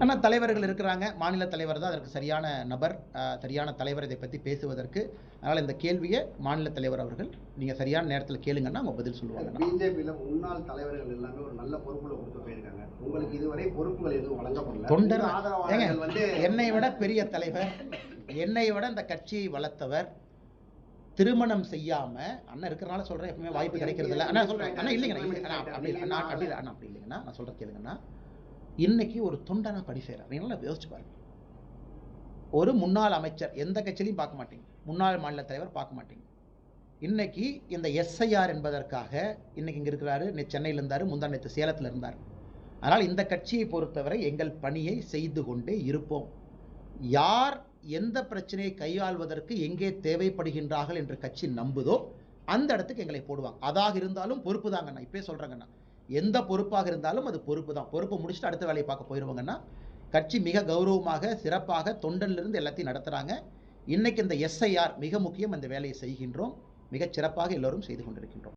ஆனால் தலைவர்கள் இருக்கிறாங்க மாநில தலைவர் தான் அதற்கு சரியான நபர் சரியான தலைவர் இதை பற்றி பேசுவதற்கு அதனால் இந்த கேள்வியை மாநில தலைவர் அவர்கள் நீங்கள் சரியான நேரத்தில் கேளுங்கன்னா அவங்க பதில் சொல்லுவாங்க பிஜேபியில முன்னாள் தலைவர்கள் எல்லாமே ஒரு நல்ல பொறுப்புல கொடுத்து போயிருக்காங்க உங்களுக்கு இதுவரை பொறுப்புகள் எதுவும் வழங்கப்படல தொண்டர் ஆதரவாளர்கள் வந்து என்னை விட பெரிய தலைவர் என்னை விட இந்த கட்சியை வளர்த்தவர் திருமணம் செய்யாம அண்ணன் இருக்கிறனால சொல்றேன் எப்பவுமே வாய்ப்பு கிடைக்கிறது இல்லை அண்ணா சொல்றேன் அண்ணா இல்லைங்க அப்படி இல்லை, அண்ணா, அப்படி அண்ணா அப்படி இல்லைங்கண்ணா நான் சொல்ற கேளுங்கண்ணா இன்னைக்கு ஒரு தொண்டனா படி செய்கிறார் நல்லா யோசிச்சு பாருங்க. ஒரு முன்னாள் அமைச்சர் எந்த கட்சியிலையும் பார்க்க மாட்டீங்க. முன்னாள் மாநில தலைவர் பார்க்க மாட்டீங்க. இன்னைக்கு இந்த எஸ்ஐஆர் என்பதற்காக இன்னைக்கு இங்க இருக்கிறாரு. சென்னையில் இருந்தாரு முந்தா நேற்று சேலத்தில் இருந்தார். அதனால் இந்த கட்சியை பொறுத்தவரை எங்கள் பணியை செய்து கொண்டே இருப்போம். யார் எந்த பிரச்சனையை கையாள்வதற்கு எங்கே தேவைப்படுகின்றார்கள் என்று கட்சி நம்புதோ அந்த இடத்துக்கு எங்களை போடுவாங்க. அதாக இருந்தாலும் பொறுப்பு தாங்கண்ணா இப்பயே சொல்கிறேங்கண்ணா எந்த பொறுப்பாக இருந்தாலும் அது பொறுப்பு தான். பொறுப்பு முடிச்சுட்டு அடுத்த வேலையை பார்க்க போயிடுவாங்கன்னா கட்சி மிக கௌரவமாக சிறப்பாக தொண்டனிலிருந்து எல்லாத்தையும் நடத்துகிறாங்க இன்றைக்கி இந்த எஸ்ஐஆர் மிக முக்கியம் அந்த வேலையை செய்கின்றோம். மிகச் சிறப்பாக எல்லோரும் செய்து கொண்டிருக்கின்றோம்.